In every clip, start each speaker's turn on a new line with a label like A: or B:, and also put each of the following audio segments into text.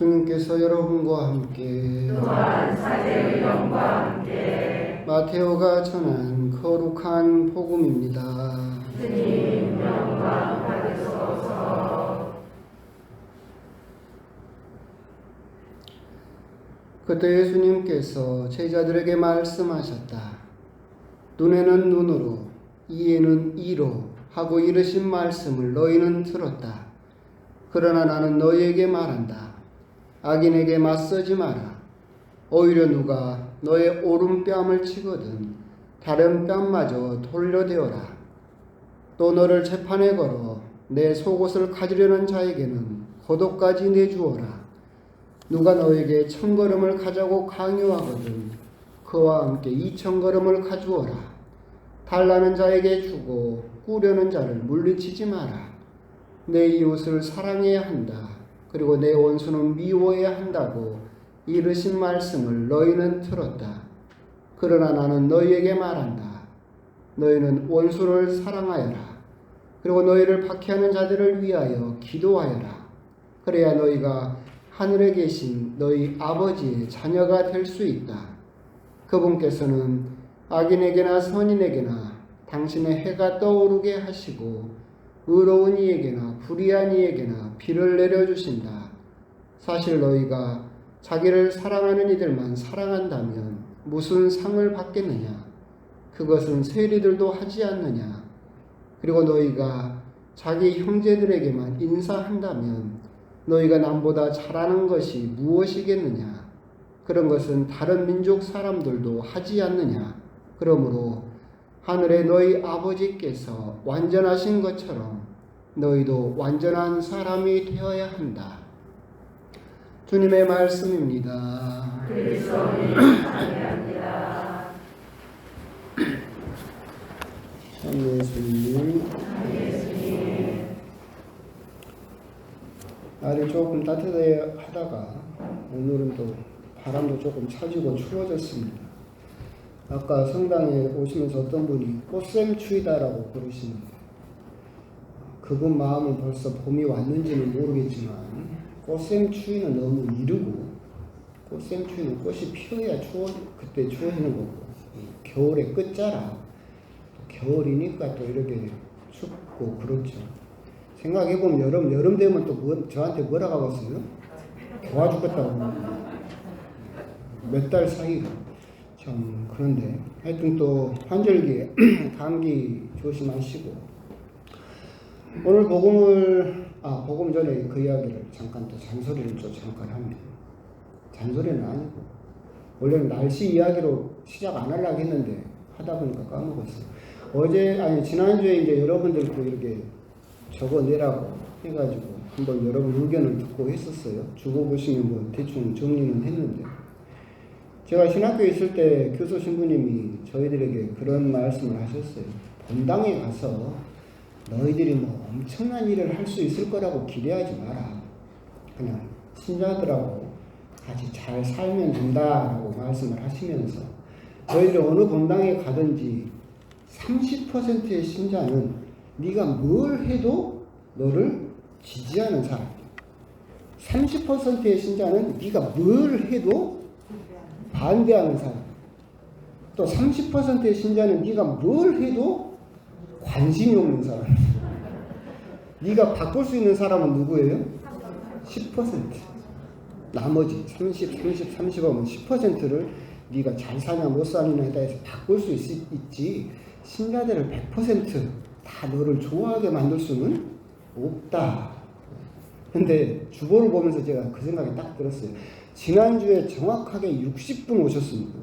A: 주님께서 여러분과 함께
B: 또한 사제의 영과 함께
A: 마테오가 전한 거룩한 복음입니다.
B: 주님 영광 받으소서
A: 그때 예수님께서 제자들에게 말씀하셨다. 눈에는 눈으로, 이에는 이로 하고 이르신 말씀을 너희는 들었다. 그러나 나는 너희에게 말한다. 악인에게 맞서지 마라. 오히려 누가 너의 오른뺨을 치거든 다른 뺨마저 돌려대어라. 또 너를 재판에 걸어 내 속옷을 가지려는 자에게는 고독까지 내주어라. 누가 너에게 천 걸음을 가자고 강요하거든 그와 함께 이천 걸음을 가주어라. 달라는 자에게 주고 꾸려는 자를 물리치지 마라. 내 이웃을 사랑해야 한다. 그리고 내 원수는 미워해야 한다고 이르신 말씀을 너희는 들었다. 그러나 나는 너희에게 말한다. 너희는 원수를 사랑하여라. 그리고 너희를 박해하는 자들을 위하여 기도하여라. 그래야 너희가 하늘에 계신 너희 아버지의 자녀가 될 수 있다. 그분께서는 악인에게나 선인에게나 당신의 해가 떠오르게 하시고 의로운 이에게나 불의한 이에게나 비를 내려주신다. 사실 너희가 자기를 사랑하는 이들만 사랑한다면 무슨 상을 받겠느냐? 그것은 세리들도 하지 않느냐? 그리고 너희가 자기 형제들에게만 인사한다면 너희가 남보다 잘하는 것이 무엇이겠느냐? 그런 것은 다른 민족 사람들도 하지 않느냐? 그러므로 하늘의 너희 아버지께서 완전하신 것처럼 너희도 완전한 사람이 되어야 한다. 주님의 말씀입니다. 참 예수님. 날이 조금 따뜻해 하다가 오늘은 또 바람도 조금 차지고 추워졌습니다. 아까 성당에 오시면서 어떤 분이 꽃샘추위다라고 부르시는데 그분 마음은 벌써 봄이 왔는지는 모르겠지만 꽃샘 추위는 너무 이르고 꽃샘 추위는 꽃이 피어야 추워 그때 추워지는 거고 겨울의 끝자락 또 겨울이니까 또 이렇게 춥고 그렇죠. 생각해보면 여름 여름 되면 또 뭐, 저한테 뭐라고 하겠어요? 좋아 죽겠다고 몇 달 사이가 참 그런데 하여튼 또 환절기에 감기 조심하시고 오늘 복음을 아 복음 전에 그 이야기를 잠깐 또 잔소리를 또 잠깐 합니다. 잔소리는 아니고 원래는 날씨 이야기로 시작 안 하려고 했는데 하다 보니까 까먹었어요. 어제 아니 지난주에 이제 여러분들 또 이렇게 적어내라고 해가지고 한번 여러분 의견을 듣고 했었어요. 주고 보시면 뭐 대충 정리는 했는데 제가 신학교에 있을 때 교수 신부님이 저희들에게 그런 말씀을 하셨어요. 본당에 가서 너희들이 뭐 엄청난 일을 할 수 있을 거라고 기대하지 마라. 그냥 신자들하고 같이 잘 살면 된다라고 말씀을 하시면서 너희들이 어느 본당에 가든지 30%의 신자는 네가 뭘 해도 너를 지지하는 사람. 30%의 신자는 네가 뭘 해도 반대하는 사람. 또 30%의 신자는 네가 뭘 해도 관심이 없는 사람. 네가 바꿀 수 있는 사람은 누구예요? 10%. 나머지 30, 30, 30 하면 10%를 네가 잘 사냐 못 사느냐에 따라서 바꿀 수 있, 있지. 신자들을 100%다 너를 좋아하게 만들 수는 없다. 근데 주보를 보면서 제가 그 생각이 딱 들었어요. 지난주에 정확하게 60분 오셨습니다.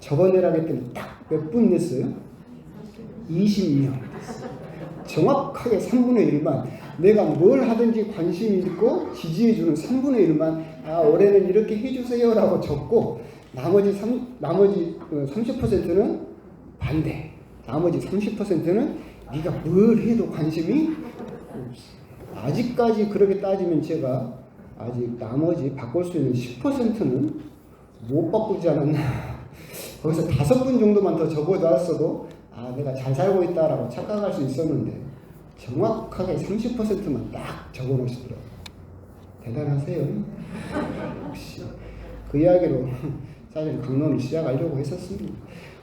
A: 저번에랑 했더니 딱몇 분 냈어요? 20명. 정확하게 3분의 1만. 내가 뭘 하든지 관심 있고 지지해주는 3분의 1만, 아, 올해는 이렇게 해주세요라고 적고, 나머지 3, 나머지 30%는 반대. 나머지 30%는 네가 뭘 해도 관심이. 아직까지 그렇게 따지면 제가 아직 나머지 바꿀 수 있는 10%는 못 바꾸지 않았나. 거기서 다섯 분 정도만 더 적어놨어도 아, 내가 잘 살고 있다라고 착각할 수 있었는데 정확하게 30%만 딱 적어 놓으시더라고요. 대단하세요. 역시 그 이야기로 사실 강론을 시작하려고 했었습니다.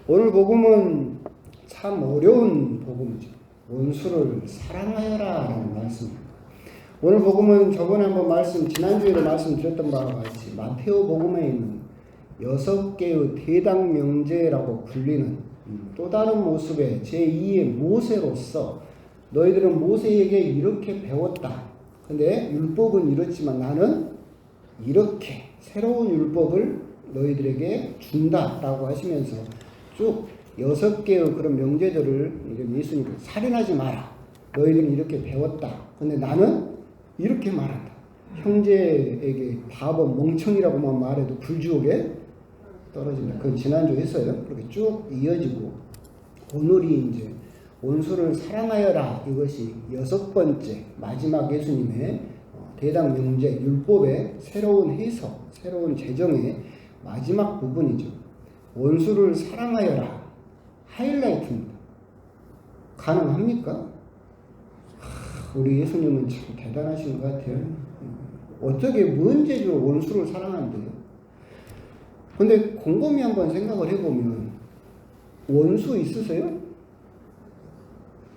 A: 오늘 복음은 참 어려운 복음이죠. 원수를 사랑하여라 라는 말씀입니다. 오늘 복음은 저번에 한번 말씀 지난주에도 말씀드렸던 바와 같이 마테오 복음에 있는 여섯 개의 대당 명제라고 불리는 음, 또 다른 모습의 제2의 모세로서 너희들은 모세에게 이렇게 배웠다. 근데 율법은 이렇지만 나는 이렇게 새로운 율법을 너희들에게 준다라고 하시면서 쭉 여섯 개의 그런 명제들을 예수님께서 살인하지 마라. 너희들은 이렇게 배웠다. 근데 나는 이렇게 말한다. 형제에게 바보 멍청이라고만 말해도 불지옥에 떨어진다. 그건 지난주 했어요. 그렇게 쭉 이어지고 오늘이 이제 원수를 사랑하여라 이것이 여섯 번째 마지막 예수님의 어, 대당 명제 율법의 새로운 해석, 새로운 제정의 마지막 부분이죠. 원수를 사랑하여라 하이라이트입니다. 가능합니까? 하, 우리 예수님은 참 대단하신 것 같아요. 어떻게 뭔 죄로 원수를 사랑한대요? 근데 곰곰이 한번 생각을 해보면 원수 있으세요?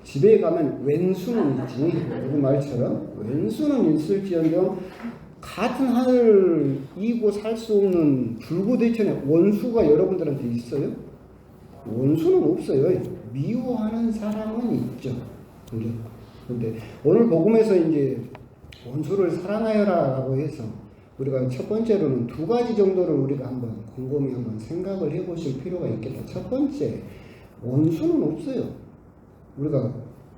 A: 집에 가면 왼수는 있지 누구 말처럼 왼수는 있을지언정 같은 하늘 이고 살 수 없는 불구대천에 원수가 여러분들한테 있어요? 원수는 없어요. 미워하는 사람은 있죠. 그죠? 근데 오늘 복음에서 이제 원수를 사랑하여라라고 해서 우리가 첫 번째로는 두 가지 정도를 우리가 한번 곰곰이 한번 생각을 해보실 필요가 있겠다. 첫 번째, 원수는 없어요. 우리가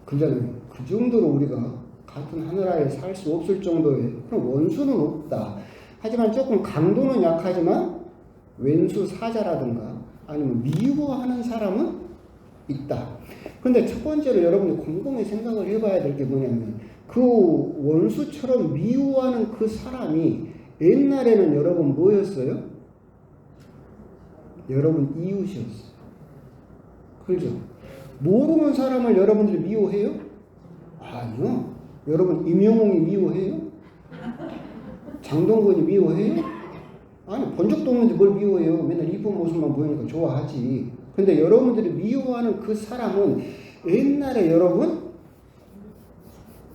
A: 그잖아요. 그 정도로 우리가 같은 하늘 아래 살수 없을 정도의 그런 원수는 없다. 하지만 조금 강도는 약하지만 왼수 사자라든가 아니면 미워하는 사람은 있다. 근데 첫 번째로 여러분이 곰곰이 생각을 해봐야 될 게 뭐냐면 그 원수처럼 미워하는 그 사람이 옛날에는 여러분 뭐였어요? 여러분 이웃이었어요. 그죠? 모르는 사람을 여러분들이 미워해요? 아니요. 여러분 임영웅이 미워해요? 장동건이 미워해요? 아니 본 적도 없는데 뭘 미워해요? 맨날 이쁜 모습만 보이니까 좋아하지. 근데 여러분들이 미워하는 그 사람은 옛날에 여러분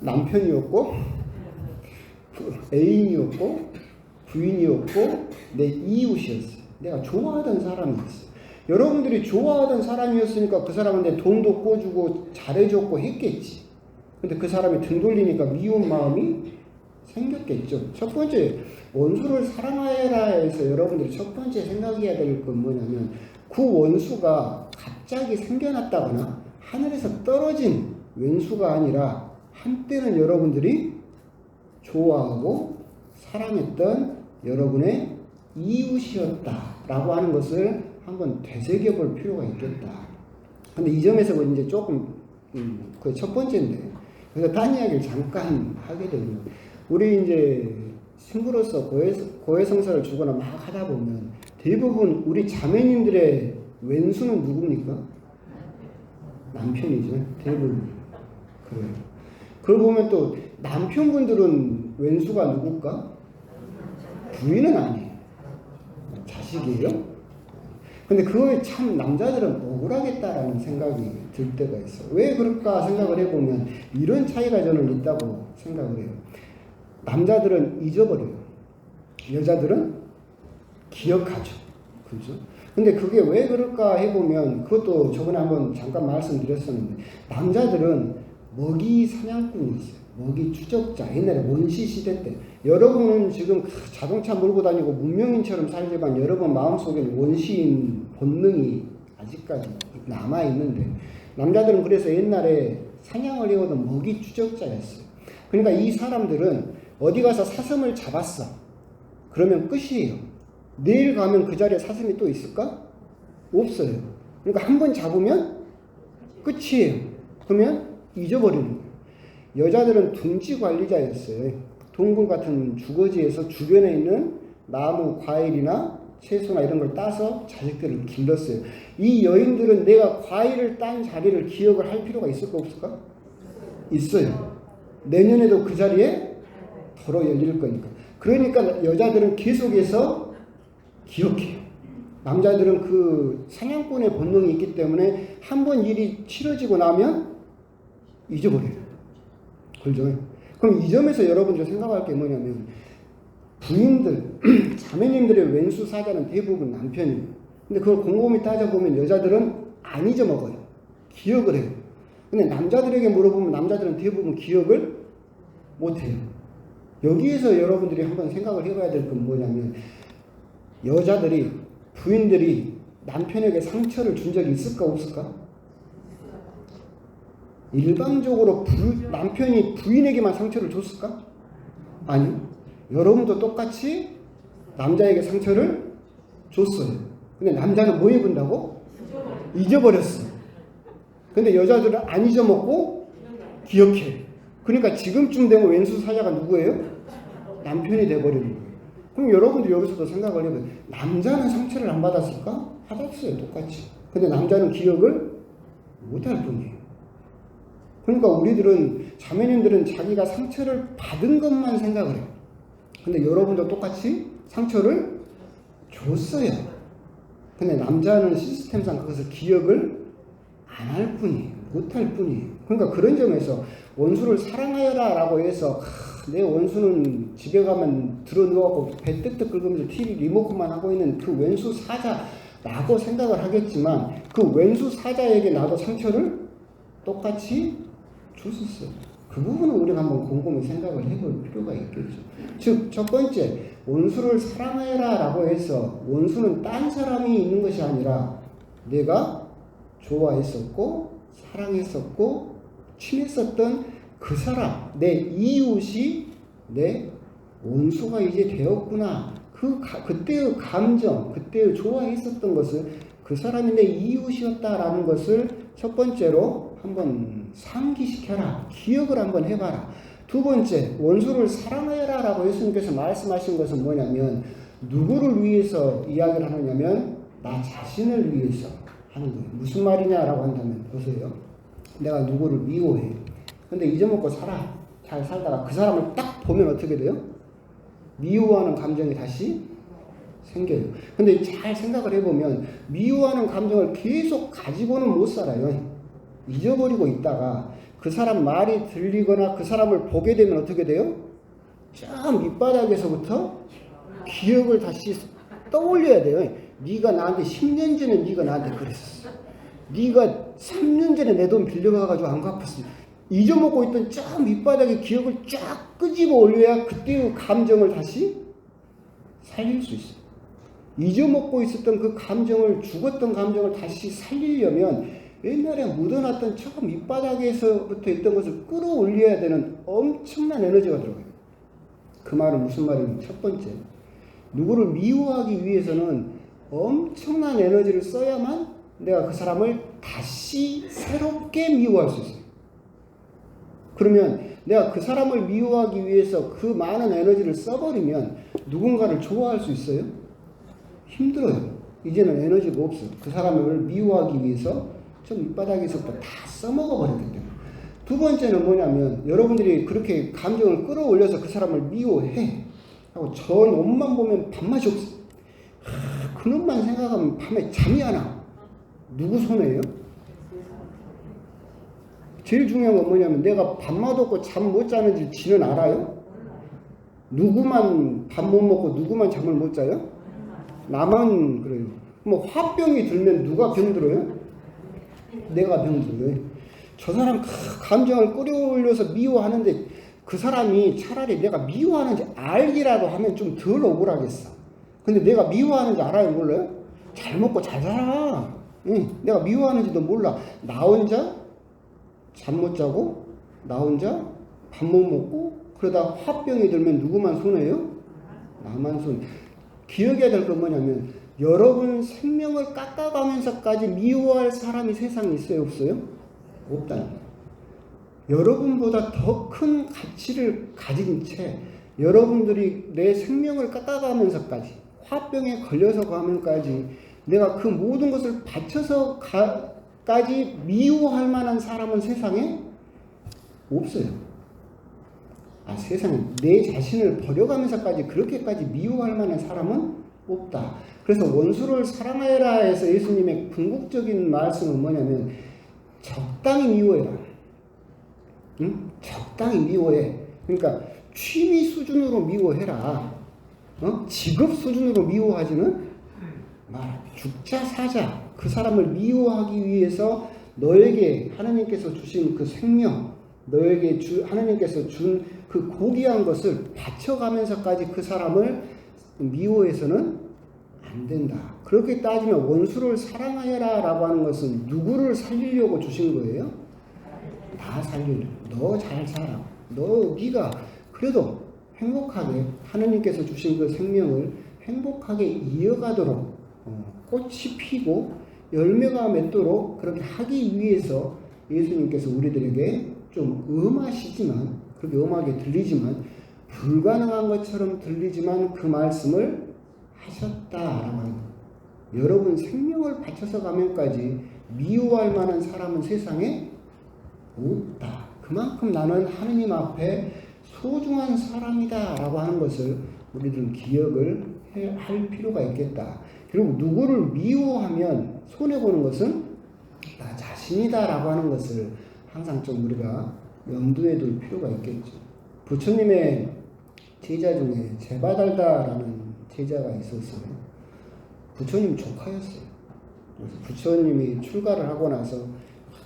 A: 남편이었고 애인이었고 부인이었고 내 이웃이었어요. 내가 좋아하던 사람이었어요. 여러분들이 좋아하던 사람이었으니까 그 사람한테 돈도 꿔주고 잘해줬고 했겠지. 근데 그 사람이 등 돌리니까 미운 마음이 생겼겠죠. 첫 번째, 원수를 사랑하여라 해서 여러분들이 첫 번째 생각해야 될 건 뭐냐면 그 원수가 갑자기 생겨났다거나 하늘에서 떨어진 왼수가 아니라 한때는 여러분들이 좋아하고 사랑했던 여러분의 이웃이었다라고 하는 것을 한번 되새겨 볼 필요가 있겠다. 근데 이 점에서 이제 조금 음, 그첫 번째인데 그래서 딴 이야기를 잠깐 하게 되면 우리 이제 고해, 고해성사를 주거나 막 하다 보면 대부분 우리 자매님들의 왼수는 누굽니까? 남편이죠. 대부분. 그래요. 그러고 보면 또 남편분들은 왼수가 누굴까? 부인은 아니에요. 자식이에요. 근데 그거에 참 남자들은 억울하겠다라는 생각이 들 때가 있어. 왜 그럴까 생각을 해보면 이런 차이가 저는 있다고 생각을 해요. 남자들은 잊어버려요. 여자들은 기억하죠. 그죠? 근데 그게 왜 그럴까 해보면 그것도 저번에 한번 잠깐 말씀드렸었는데 남자들은 먹이 사냥꾼이었어요. 먹이 추적자. 옛날에 원시 시대 때. 여러분은 지금 자동차 몰고 다니고 문명인처럼 살지만 여러분 마음속에는 원시인 본능이 아직까지 남아있는데 남자들은 그래서 옛날에 사냥을 해오던 먹이 추적자였어요. 그러니까 이 사람들은 어디 가서 사슴을 잡았어. 그러면 끝이에요. 내일 가면 그 자리에 사슴이 또 있을까? 없어요. 그러니까 한 번 잡으면 끝이에요. 그러면 잊어버리는 거예요. 여자들은 둥지 관리자였어요. 동굴 같은 주거지에서 주변에 있는 나무, 과일이나 채소나 이런 걸 따서 자식들을 길렀어요. 이 여인들은 내가 과일을 딴 자리를 기억을 할 필요가 있을까 없을까? 있어요. 내년에도 그 자리에 덜어 열릴 거니까. 그러니까 여자들은 계속해서 기억해요. 남자들은 그 사냥꾼의 본능이 있기 때문에 한 번 일이 치러지고 나면 잊어버려요. 그죠? 그럼 이 점에서 여러분들 생각할 게 뭐냐면 부인들, 자매님들의 왼수 사자는 대부분 남편이에요. 근데 그걸 곰곰이 따져보면 여자들은 안 잊어먹어요. 기억을 해요. 근데 남자들에게 물어보면 남자들은 대부분 기억을 못해요. 여기에서 여러분들이 한번 생각을 해봐야 될 건 뭐냐면 여자들이 부인들이 남편에게 상처를 준 적이 있을까 없을까? 일방적으로 부, 남편이 부인에게만 상처를 줬을까? 아니. 여러분도 똑같이 남자에게 상처를 줬어요. 근데 남자는 뭐 입은다고? 잊어버렸어. 근데 여자들은 안 잊어먹고 기억해. 그러니까 지금쯤 되면 왼수 사자가 누구예요? 남편이 거예요. 그럼 여러분들 여기서도 생각을 해보면 남자는 상처를 안 받았을까? 받았어요, 똑같이. 근데 남자는 기억을 못할 뿐이에요. 그러니까 우리들은 자매님들은 자기가 상처를 받은 것만 생각을 해요. 근데 여러분도 똑같이 상처를 줬어요. 근데 남자는 시스템상 그것을 기억을 안 할 뿐이에요. 못할 뿐이에요. 그러니까 그런 점에서 원수를 사랑하여라 라고 해서 하, 내 원수는 집에 가면 들어 누워갖고 배 뜨뜻 긁으면서 TV 리모컨만 하고 있는 그 왼수 사자라고 생각을 하겠지만 그 왼수 사자에게 나도 상처를 똑같이 줬었어요. 그 부분은 우리가 한번 곰곰이 생각을 해볼 필요가 있겠죠. 즉, 첫 번째, 원수를 사랑해라 라고 해서 원수는 딴 사람이 있는 것이 아니라 내가 좋아했었고, 사랑했었고, 친했었던 그 사람, 내 이웃이 내 원수가 이제 되었구나. 그, 가, 그때의 감정, 그때의 좋아했었던 것을 그 사람이 내 이웃이었다라는 것을 첫 번째로 한번 상기시켜라. 기억을 한번 해봐라. 두 번째, 원수를 사랑하여라 라고 예수님께서 말씀하신 것은 뭐냐면, 누구를 위해서 이야기를 하느냐면, 나 자신을 위해서 하는 거예요. 무슨 말이냐라고 한다면, 보세요. 내가 누구를 미워해. 근데 잊어먹고 살아. 잘 살다가 그 사람을 딱 보면 어떻게 돼요? 미워하는 감정이 다시 생겨요. 근데 잘 생각을 해보면, 미워하는 감정을 계속 가지고는 못 살아요. 잊어버리고 있다가 그 사람 말이 들리거나 그 사람을 보게 되면 어떻게 돼요? 저 밑바닥에서부터 기억을 다시 떠올려야 돼요. 네가 나한테 10년 전에 네가 나한테 그랬었어. 네가 3년 전에 내 돈 빌려가가지고 안 갚았어. 잊어먹고 있던 저 밑바닥의 기억을 쫙 끄집어 올려야 그때의 감정을 다시 살릴 수 있어요. 잊어먹고 있었던 그 감정을 죽었던 감정을 다시 살리려면 옛날에 묻어놨던 저 밑바닥에서부터 있던 것을 끌어올려야 되는 엄청난 에너지가 들어가요. 그 말은 무슨 말이냐면 첫 번째, 누구를 미워하기 위해서는 엄청난 에너지를 써야만 내가 그 사람을 다시 새롭게 미워할 수 있어요. 그러면 내가 그 사람을 미워하기 위해서 그 많은 에너지를 써버리면 누군가를 좋아할 수 있어요? 힘들어요. 이제는 에너지가 없어. 그 사람을 미워하기 위해서 저 밑바닥에서부터 다 써먹어 버렸기 때문에. 두 번째는 뭐냐면 여러분들이 그렇게 감정을 끌어올려서 그 사람을 미워해. 하고 저 놈만 보면 밥맛이 없어. 하, 그 놈만 생각하면 밤에 잠이 안 와. 누구 손해예요? 제일 중요한 건 뭐냐면 내가 밥맛 없고 잠 못 자는지 지는 알아요? 누구만 밥 못 먹고 누구만 잠을 못 자요? 나만 그래요. 뭐 화병이 들면 누가 병들어요? 내가 병들어요. 저 사람 감정을 끌어올려서 미워하는데 그 사람이 차라리 내가 미워하는지 알기라도 하면 좀 덜 억울하겠어. 근데 내가 미워하는지 알아요? 몰라요? 잘 먹고 잘 살아. 응, 내가 미워하는지도 몰라. 나 혼자 잠 못 자고, 나 혼자 밥 못 먹고, 그러다 화병이 들면 누구만 손해요? 나만 손. 기억해야 될 건 뭐냐면, 여러분 생명을 깎아가면서까지 미워할 사람이 세상에 있어요, 없어요? 없다는 거예요. 여러분보다 더 큰 가치를 가진 채 여러분들이 내 생명을 깎아가면서까지 화병에 걸려서 가면까지 내가 그 모든 것을 바쳐서 가 까지 미워할 만한 사람은 세상에 없어요. 아 세상에 내 자신을 버려가면서까지 그렇게까지 미워할 만한 사람은 없다. 그래서 원수를 사랑하여라 해서 예수님의 궁극적인 말씀은 뭐냐면 적당히 미워해라. 응? 적당히 미워해. 그러니까 취미 수준으로 미워해라. 어? 직업 수준으로 미워하지는 마라. 죽자 사자 그 사람을 미워하기 위해서 너에게 하나님께서 주신 그 생명, 너에게 주, 하나님께서 준 그 고귀한 것을 바쳐가면서까지 그 사람을 미워해서는 안 된다. 그렇게 따지면 원수를 사랑하여라 라고 하는 것은 누구를 살리려고 주신 거예요? 나 살리려. 너잘 살아. 너 네가 그래도 행복하게 하나님께서 주신 그 생명을 행복하게 이어가도록 어, 꽃이 피고 열매가 맺도록 그렇게 하기 위해서 예수님께서 우리들에게 좀 음하시지만 그렇게 음하게 들리지만 불가능한 것처럼 들리지만 그 말씀을 하셨다라고 하는 거예요. 여러분 생명을 바쳐서 가면까지 미워할 만한 사람은 세상에 없다. 그만큼 나는 하느님 앞에 소중한 사람이다라고 하는 것을 우리들은 기억을 해- 할 필요가 있겠다. 그리고 누구를 미워하면 손해 보는 것은 나 자신이다라고 하는 것을 항상 좀 우리가 염두에 둘 필요가 있겠죠. 부처님의 제자 중에 제바달다라는 제자가 있었어요. 부처님 조카였어요. 그래서 부처님이 출가를 하고 나서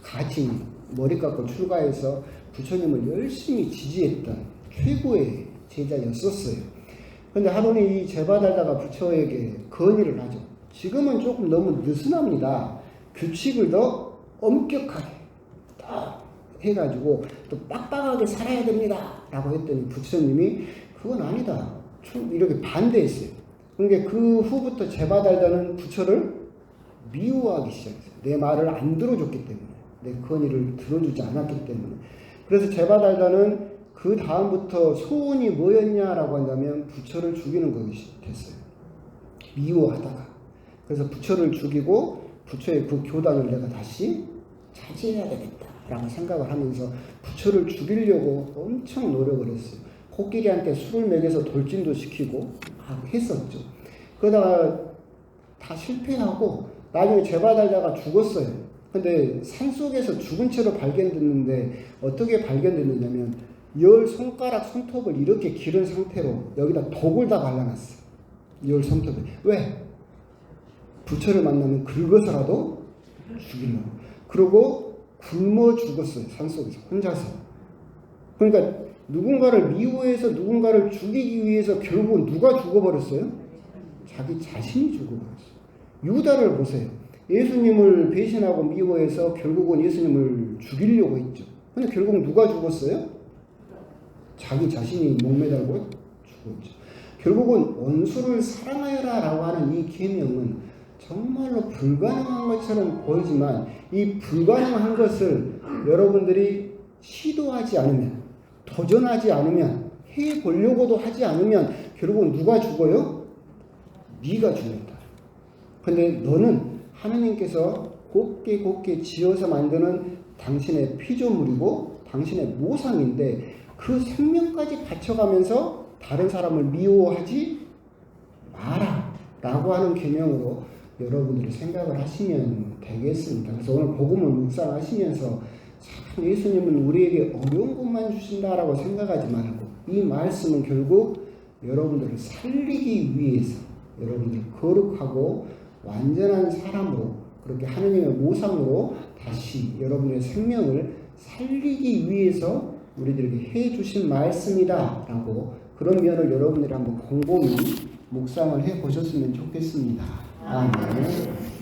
A: 같이 머리 깎고 출가해서 부처님을 열심히 지지했던 최고의 제자였었어요. 근데 하루는 이 제바달다가 부처에게 건의를 하죠. 지금은 조금 너무 느슨합니다. 규칙을 더 엄격하게 더 해가지고 또 빡빡하게 살아야 됩니다. 라고 했더니 부처님이 그건 아니다. 좀 이렇게 반대했어요. 그러니까 그 후부터 제바달다는 부처를 미워하기 시작했어요. 내 말을 안 들어줬기 때문에. 내 건의를 들어주지 않았기 때문에. 그래서 제바달다는 그 다음부터 소원이 뭐였냐라고 한다면 부처를 죽이는 것이 됐어요. 미워하다가. 그래서 부처를 죽이고 부처의 그 교단을 내가 다시 차지해야 되겠다라고 생각을 하면서 부처를 죽이려고 엄청 노력을 했어요. 코끼리한테 술을 먹여서 돌진도 시키고 막 했었죠. 그러다가 다 실패하고 나중에 제바달다가 죽었어요. 근데 산 속에서 죽은 채로 발견됐는데 어떻게 발견됐느냐면 열 손가락 손톱을 이렇게 기른 상태로 여기다 독을 다 발라놨어. 열 손톱에 왜? 부처를 만나면 긁어서라도 죽이려고. 그리고 굶어 죽었어요. 산 속에서 혼자서. 그러니까 누군가를 미워해서 누군가를 죽이기 위해서 결국은 누가 죽어버렸어요? 자기 자신이 죽어버렸어요. 유다를 보세요. 예수님을 배신하고 미워해서 결국은 예수님을 죽이려고 했죠. 근데 결국 누가 죽었어요? 자기 자신이 목매달고 죽었죠. 결국은 원수를 사랑하여라 라고 하는 이 계명은 정말로 불가능한 것처럼 보이지만 이 불가능한 것을 여러분들이 시도하지 않으면 도전하지 않으면 해 보려고도 하지 않으면 결국은 누가 죽어요? 네가 죽는다. 근데 너는 하나님께서 곱게 곱게 지어서 만드는 당신의 피조물이고 당신의 모상인데 그 생명까지 바쳐가면서 다른 사람을 미워하지 마라 라고 하는 개념으로 여러분들이 생각을 하시면 되겠습니다. 그래서 오늘 복음을 묵상하시면서 참 예수님은 우리에게 어려운 것만 주신다라고 생각하지 말고 이 말씀은 결국 여러분들을 살리기 위해서 여러분들이 거룩하고 완전한 사람으로 그렇게 하느님의 모상으로 다시 여러분의 생명을 살리기 위해서 우리들에게 해 주신 말씀이다 라고 그런 면을 여러분들이 한번 곰곰이 묵상을 해 보셨으면 좋겠습니다. 아멘.